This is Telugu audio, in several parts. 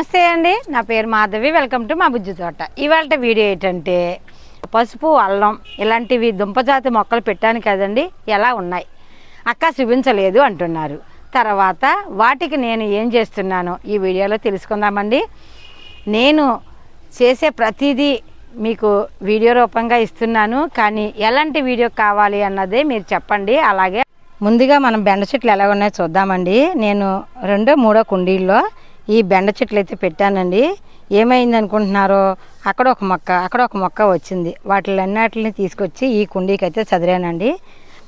నమస్తే అండి. నా పేరు మాధవి. వెల్కమ్ టు మా బుజ్జి తోట. ఇవాళ వీడియో ఏంటంటే పసుపు అల్లం ఇలాంటివి దుంపజాతి మొక్కలు పెట్టాను కదండి ఎలా ఉన్నాయి? అక్క చూపించలేదు అంటున్నారు. తర్వాత వాటికి నేను ఏం చేస్తున్నానో ఈ వీడియోలో తెలుసుకుందామండి. నేను చేసే ప్రతిదీ మీకు వీడియో రూపంగా ఇస్తున్నాను. కానీ ఎలాంటి వీడియో కావాలి అన్నదే మీరు చెప్పండి. అలాగే ముందుగా మనం బెండ చెట్లు ఎలా ఉన్నాయో చూద్దామండి. నేను రెండో మూడో కుండీల్లో ఈ బెండ చెట్లు అయితే పెట్టానండి. ఏమైంది అనుకుంటున్నారో అక్కడ ఒక మొక్క అక్కడ ఒక మొక్క వచ్చింది. వాటిలన్నిటిని తీసుకొచ్చి ఈ కుండీకి అయితే చదిరానండి.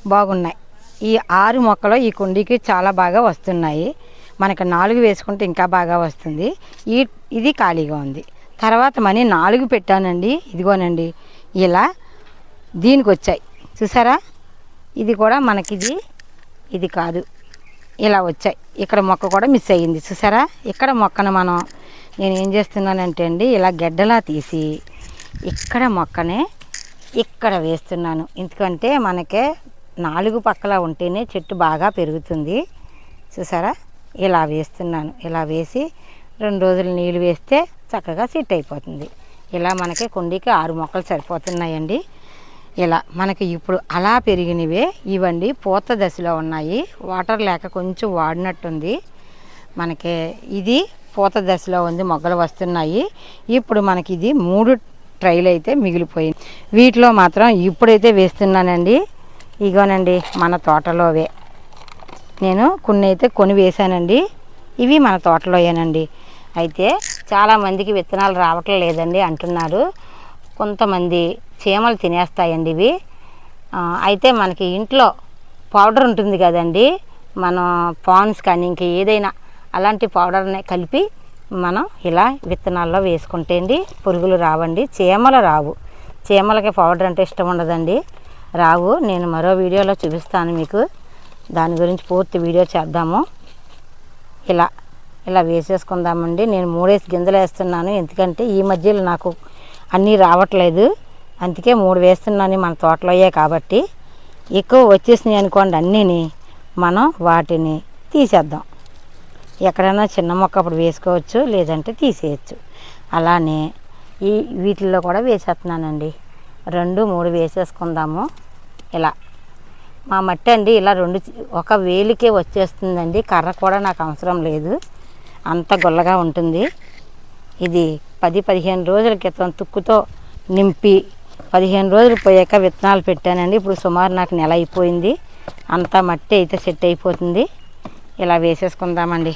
బాగున్నాయి. ఈ ఆరు మొక్కలు ఈ కుండీకి చాలా బాగా వస్తున్నాయి. మనకి నాలుగు వేసుకుంటే ఇంకా బాగా వస్తుంది. ఈ ఇది ఖాళీగా ఉంది. తర్వాత మనీ నాలుగు పెట్టానండి. ఇదిగోనండి. ఇలా దీనికి వచ్చాయి చూసారా? ఇది కూడా మనకిది ఇది కాదు. ఇలా వచ్చాయి. ఇక్కడ మొక్క కూడా మిస్ అయ్యింది. చూసారా? ఇక్కడ మొక్కను మనం నేను ఏం చేస్తున్నానంటే అండి ఇలా గెడ్డలా తీసి ఇక్కడ మొక్కనే ఇక్కడ వేస్తున్నాను. ఎందుకంటే మనకే నాలుగు పక్కల ఉంటేనే చెట్టు బాగా పెరుగుతుంది. చూసారా? ఇలా వేస్తున్నాను. ఇలా వేసి రెండు రోజులు నీళ్ళు వేస్తే చక్కగా సెట్ అయిపోతుంది. ఇలా మనకి కుండీకి ఆరు మొక్కలు సరిపోతున్నాయండి. ఇలా మనకి ఇప్పుడు అలా పెరిగినవే ఇవండి పూత దశలో ఉన్నాయి. వాటర్ లేక కొంచెం వాడినట్టుంది. మనకి ఇది పూత దశలో ఉంది మొగ్గలు వస్తున్నాయి. ఇప్పుడు మనకి ఇది మూడు ట్రైలు అయితే మిగిలిపోయింది. వీటిలో మాత్రం ఇప్పుడైతే వేస్తున్నానండి. ఇగోనండి మన తోటలోవే. నేను కొన్ని అయితే కొని వేశానండి. ఇవి మన తోటలోయేనండి. అయితే చాలామందికి విత్తనాలు రావటం లేదండి అంటున్నారు. కొంతమంది చీమలు తినేస్తాయండి ఇవి. అయితే మనకి ఇంట్లో పౌడర్ ఉంటుంది కదండి. మనం పాన్స్ కానీ ఇంకా ఏదైనా అలాంటి పౌడర్ని కలిపి మనం ఇలా విత్తనాల్లో వేసుకుంటే అండి పురుగులు రావండి చీమలు రావు. చీమలకి పౌడర్ అంటే ఇష్టం ఉండదండి. రావు. నేను మరో వీడియోలో చూపిస్తాను మీకు. దాని గురించి పూర్తి వీడియో చేద్దాము. ఇలా ఇలా వేసేసుకుందామండి. నేను మూడేసి గింజలు వేస్తున్నాను. ఎందుకంటే ఈ మధ్యలో నాకు అన్నీ రావట్లేదు. అందుకే మూడు వేస్తున్నాను మన తోటలోయే కాబట్టి ఎక్కువ వచ్చేసినాయి అనుకోండి అన్నీని మనం వాటిని తీసేద్దాం. ఎక్కడైనా చిన్న మొక్క అప్పుడు వేసుకోవచ్చు లేదంటే తీసేయచ్చు. అలానే ఈ వీటిల్లో కూడా వేసేస్తున్నానండి. రెండు మూడు వేసేసుకుందాము. ఇలా. మా మట్టి అండి ఇలా రెండు ఒక వేలికే వచ్చేస్తుందండి. కర్ర కూడా నాకు అవసరం లేదు. అంత గుల్లగా ఉంటుంది. ఇది పది పదిహేను రోజుల క్రితం తుక్కుతో నింపి పదిహేను రోజులు పోయాక విత్తనాలు పెట్టానండి. ఇప్పుడు సుమారు నాకు నెల అయిపోయింది. అంతా మట్టి అయితే సెట్ అయిపోతుంది. ఇలా వేసేసుకుందామండి.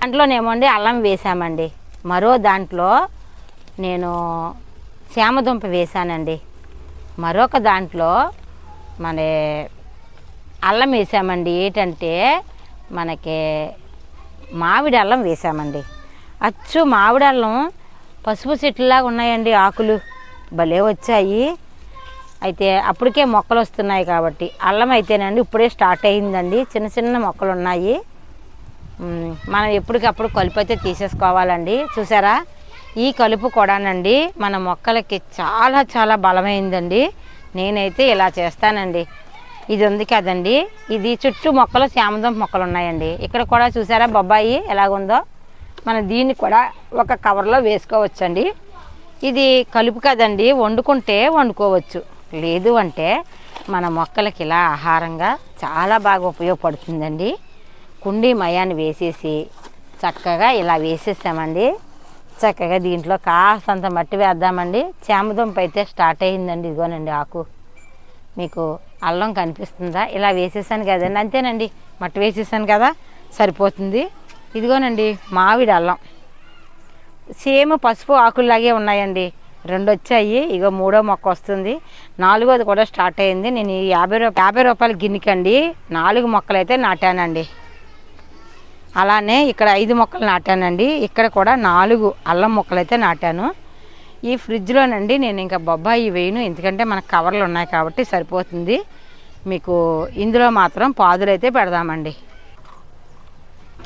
దాంట్లోనేమోండి అల్లం వేసామండి. మరో దాంట్లో నేను శామదుంప వేసానండి. మరొక దాంట్లో మన అల్లం వేసామండి. ఏంటంటే మనకి మామిడి అల్లం వేసామండి. అచ్చు మామిడి అల్లం పసుపు చెట్లులాగా ఉన్నాయండి ఆకులు. భలే వచ్చాయి. అయితే అప్పటికే మొక్కలు వస్తున్నాయి కాబట్టి అల్లం అయితేనండి ఇప్పుడే స్టార్ట్ అయిందండి. చిన్న చిన్న మొక్కలు ఉన్నాయి. మనం ఎప్పటికప్పుడు కలుపు అయితే తీసేసుకోవాలండి. చూసారా? ఈ కలుపు కూడానండి మన మొక్కలకి చాలా చాలా బలమైందండి. నేనైతే ఇలా చేస్తానండి. ఇది ఉంది కదండి. ఇది చుట్టూ మొక్కలు శామదుంప మొక్కలు ఉన్నాయండి. ఇక్కడ కూడా చూసారా బొబ్బాయి ఎలాగుందో? మనం దీన్ని కూడా ఒక కవర్లో వేసుకోవచ్చండి. ఇది కలుపు కదండి వండుకుంటే వండుకోవచ్చు. లేదు అంటే మన మొక్కలకి ఇలా ఆహారంగా చాలా బాగా ఉపయోగపడుతుందండి. కుండీ మయాన్ని వేసేసి చక్కగా ఇలా వేసేసామండి. చక్కగా దీంట్లో కాసంత మట్టి వేద్దామండి. చేమదుంప అయితే స్టార్ట్ అయిందండి ఇదిగోనండి ఆకు. మీకు అల్లం కనిపిస్తుందా? ఇలా వేసేసాను కదండి. అంతేనండి మట్టి వేసేసాను కదా సరిపోతుంది. ఇదిగోనండి మామిడి అల్లం. సేమ్ పసుపు ఆకుల్లాగే ఉన్నాయండి. రెండు వచ్చాయి ఇగో మూడో మొక్క వస్తుంది. నాలుగోది కూడా స్టార్ట్ అయింది. నేను ఈ యాభై రూపాయలు యాభై రూపాయల గిన్నెకండి నాలుగు మొక్కలు అయితే నాటానండి. అలానే ఇక్కడ ఐదు మొక్కలు నాటానండి. ఇక్కడ కూడా నాలుగు అల్లం మొక్కలు అయితే నాటాను. ఈ ఫ్రిడ్జ్లోనండి నేను ఇంకా బొబ్బాయి వేయను. ఎందుకంటే మనకు కవర్లు ఉన్నాయి కాబట్టి సరిపోతుంది. మీకు ఇందులో మాత్రం పాదులు అయితే పెడదామండి.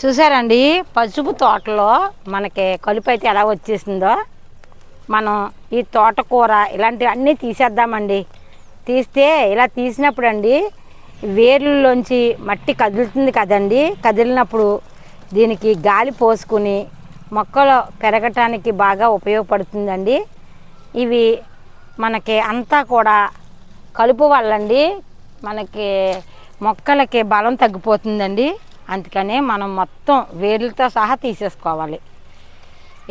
చూసారండి? పసుపు తోటలో మనకి కలుపు అయితే ఎలా వచ్చేసిందో? మనం ఈ తోటకూర ఇలాంటివి అన్నీ తీసేద్దామండి. తీస్తే ఇలా తీసినప్పుడు అండి వేర్లలోంచి మట్టి కదులుతుంది కదండి. కదిలినప్పుడు దీనికి గాలి పోసుకుని మొక్కలు పెరగటానికి బాగా ఉపయోగపడుతుందండి. ఇవి మనకి అంతా కూడా కలుపు వల్లండి. మనకి మొక్కలకి బలం తగ్గిపోతుందండి. అందుకనే మనం మొత్తం వేర్లతో సహా తీసేసుకోవాలి.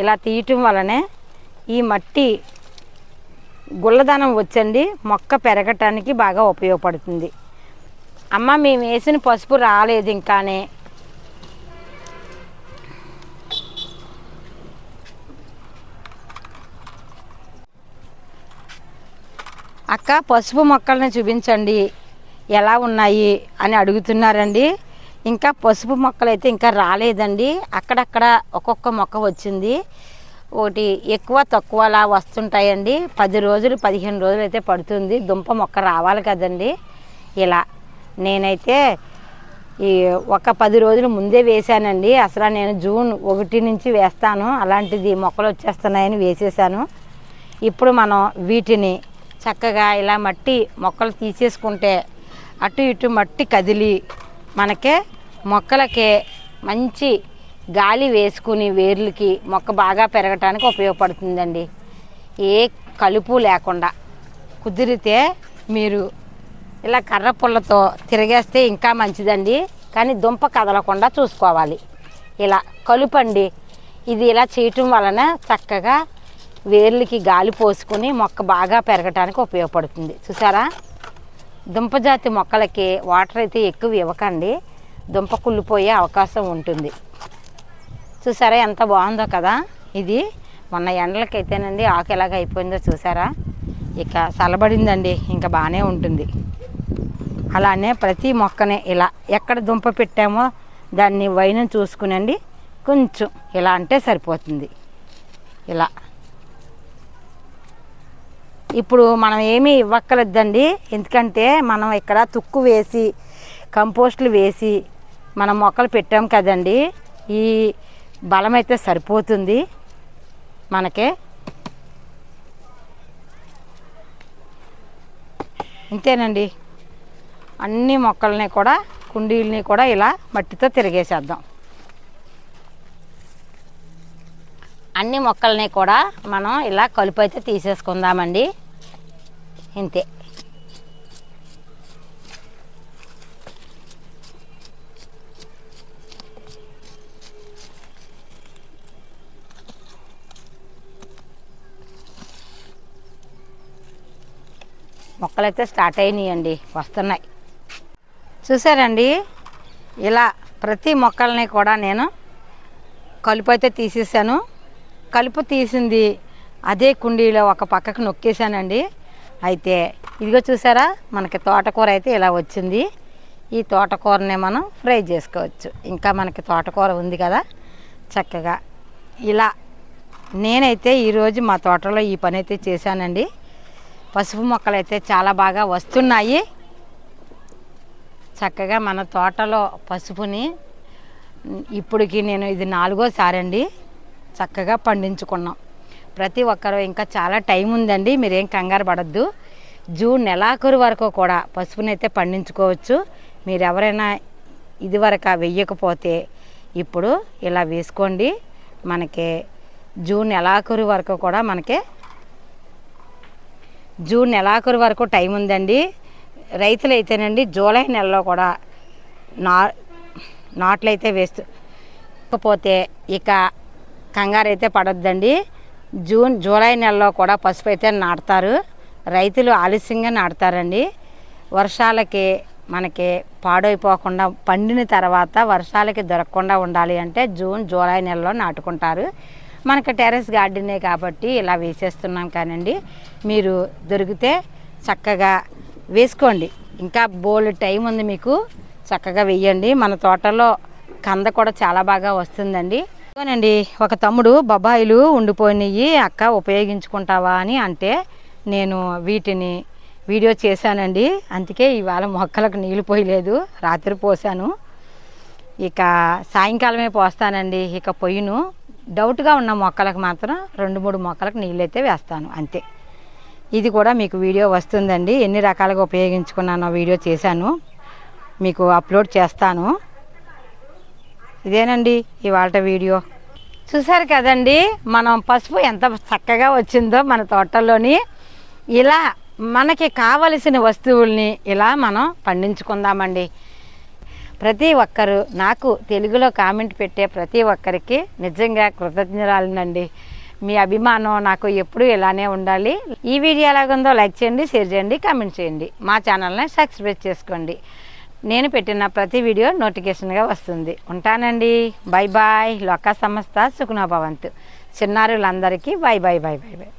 ఇలా తీయటం వలనే ఈ మట్టి గుల్లదనం వచ్చండి మొక్క పెరగటానికి బాగా ఉపయోగపడుతుంది. అమ్మ మేము వేసిన పసుపు రాలేదు ఇంకానే. అక్క పసుపు మొక్కల్ని చూపించండి. ఎలా ఉన్నాయి అని అడుగుతున్నారండి. ఇంకా పసుపు మొక్కలు అయితే ఇంకా రాలేదండి. అక్కడక్కడ ఒక్కొక్క మొక్క వచ్చింది. ఒకటి ఎక్కువ తక్కువ అలా వస్తుంటాయండి. పది రోజులు పదిహేను రోజులు అయితే పడుతుంది. దుంప మొక్క రావాలి కదండి. ఇలా నేనైతే ఈ ఒక పది రోజులు ముందే వేశానండి. అసలు నేను జూన్ ఒకటి నుంచి వేస్తాను. అలాంటిది మొక్కలు వచ్చేస్తున్నాయని వేసేసాను ఇప్పుడు మనం వీటిని చక్కగా ఇలా మట్టి మొక్కలు తీసేసుకుంటే అటు ఇటు మట్టి కదిలి మనకే మొక్కలకే మంచి గాలి వేసుకుని వేర్లకి మొక్క బాగా పెరగటానికి ఉపయోగపడుతుందండి. ఏ కలుపు లేకుండా కుదిరితే మీరు ఇలా కర్ర పుల్లతో తిరిగేస్తే ఇంకా మంచిదండి. కానీ దుంప కదలకుండా చూసుకోవాలి. ఇలా కలుపండి. ఇది ఇలా చేయటం వలన చక్కగా వేర్లకి గాలి పోసుకుని మొక్క బాగా పెరగటానికి ఉపయోగపడుతుంది. చూసారా? దుంపజాతి మొక్కలకి వాటర్ అయితే ఎక్కువ ఇవ్వకండి. దుంప కుళ్ళిపోయే అవకాశం ఉంటుంది. చూసారా ఎంత బాగుందో కదా? ఇది మొన్న ఎండలకైతేనండి ఆకు ఎలాగ అయిపోయిందో చూసారా? ఇక చల్లబడిందండి ఇంకా బాగానే ఉంటుంది. అలానే ప్రతి మొక్కనే ఇలా ఎక్కడ దుంప పెట్టామో దాన్ని వైనం చూసుకునండి కొంచెం ఇలా అంటే సరిపోతుంది. ఇలా ఇప్పుడు మనం ఏమీ ఇవ్వక్కలేదండి ఎందుకంటే మనం ఇక్కడ తుక్కు వేసి కంపోస్టులు వేసి మనం మొక్కలు పెట్టాం కదండి. ఈ బలం అయితే సరిపోతుంది మనకే. ఇంతేనండి. అన్ని మొక్కల్ని కూడా కుండీలని కూడా ఇలా మట్టితో తిరిగేసేద్దాం. అన్ని మొక్కల్ని కూడా మనం ఇలా కలుపు అయితే తీసేసుకుందామండి. ఇంతే. మొక్కలైతే స్టార్ట్ అయినాయండి వస్తున్నాయి. చూసారండి? ఇలా ప్రతి మొక్కల్ని కూడా నేను కలుపు అయితే తీసేసాను. కలుపు తీసింది అదే కుండీలో ఒక పక్కకు నొక్కేసానండి అయితే ఇదిగో చూసారా మనకి తోటకూర అయితే ఇలా వచ్చింది. ఈ తోటకూరనే మనం ఫ్రై చేసుకోవచ్చు. ఇంకా మనకి తోటకూర ఉంది కదా చక్కగా. ఇలా నేనైతే ఈరోజు మా తోటలో ఈ పని అయితే చేశానండి. పసుపు మొక్కలు అయితే చాలా బాగా వస్తున్నాయి. చక్కగా మన తోటలో పసుపుని ఇప్పటికి నేను ఇది నాలుగోసారి అండి చక్కగా పండించుకున్నాం. ప్రతి ఒక్కరు ఇంకా చాలా టైం ఉందండి మీరేం కంగారు పడద్దు. జూన్ నెలాఖరు వరకు కూడా పసుపునైతే పండించుకోవచ్చు. మీరు ఎవరైనా ఇదివరకు వెయ్యకపోతే ఇప్పుడు ఇలా వేసుకోండి. మనకి జూన్ నెలాఖరు వరకు కూడా మనకి జూన్ నెలాఖరు వరకు టైం ఉందండి. రైతులు అయితేనండి జూలై నెలలో కూడా నా నాట్లు అయితే వేస్తూ ఇక కంగారు అయితే పడొద్దండి. జూన్ జూలై నెలలో కూడా పసుపు అయితే నాటుతారు. రైతులు ఆలస్యంగా నాటుతారండి. వర్షాలకి మనకి పాడైపోకుండా పండిన తర్వాత వర్షాలకి దొరకకుండా ఉండాలి అంటే జూన్ జూలై నెలలో నాటుకుంటారు. మనకి టెర్రస్ గార్డెనే కాబట్టి ఇలా వేసేస్తున్నాం కానండి. మీరు దొరికితే చక్కగా వేసుకోండి. ఇంకా బోల్డ్ టైం ఉంది మీకు. చక్కగా వేయండి. మన తోటలో కంద కూడా చాలా బాగా వస్తుందండి. ఇదిగోనండి ఒక తమ్ముడు బొబాయిలు ఉండిపోయినాయి అక్క ఉపయోగించుకుంటావా అని అంటే నేను వీటిని వీడియో చేశానండి. అందుకే ఇవాళ మొక్కలకు నీళ్ళు పోయలేదు రాత్రి పోసాను ఇక సాయంకాలమే పోస్తానండి ఇక పొయ్యిను. డౌట్గా ఉన్న మొక్కలకు మాత్రం రెండు మూడు మొక్కలకు నీళ్ళైతే వేస్తాను అంతే. ఇది కూడా మీకు వీడియో వస్తుందండి ఎన్ని రకాలుగా ఉపయోగించుకున్నానో వీడియో చేశాను. మీకు అప్లోడ్ చేస్తాను. ఇదేనండి ఇవాళ వీడియో. చూసారు కదండి మనం పసుపు ఎంత చక్కగా వచ్చిందో మన తోటలోని. ఇలా మనకి కావలసిన వస్తువుల్ని ఇలా మనం పండించుకుందామండి. ప్రతి ఒక్కరు నాకు తెలుగులో కామెంట్ పెట్టే ప్రతి ఒక్కరికి నిజంగా కృతజ్ఞరాలనండి మీ అభిమానం నాకు ఎప్పుడూ ఇలానే ఉండాలి. ఈ వీడియో ఎలాగుందో లైక్ చేయండి షేర్ చేయండి కామెంట్ చేయండి. మా ఛానల్ని సబ్స్క్రైబ్ చేసుకోండి. నేను పెట్టిన ప్రతి వీడియో నోటిఫికేషన్గా వస్తుంది. ఉంటానండి. బాయ్ బాయ్ లొక్క సంస్థ సుఖనోభవంతు చిన్నారులందరికీ bye bye bye bye bye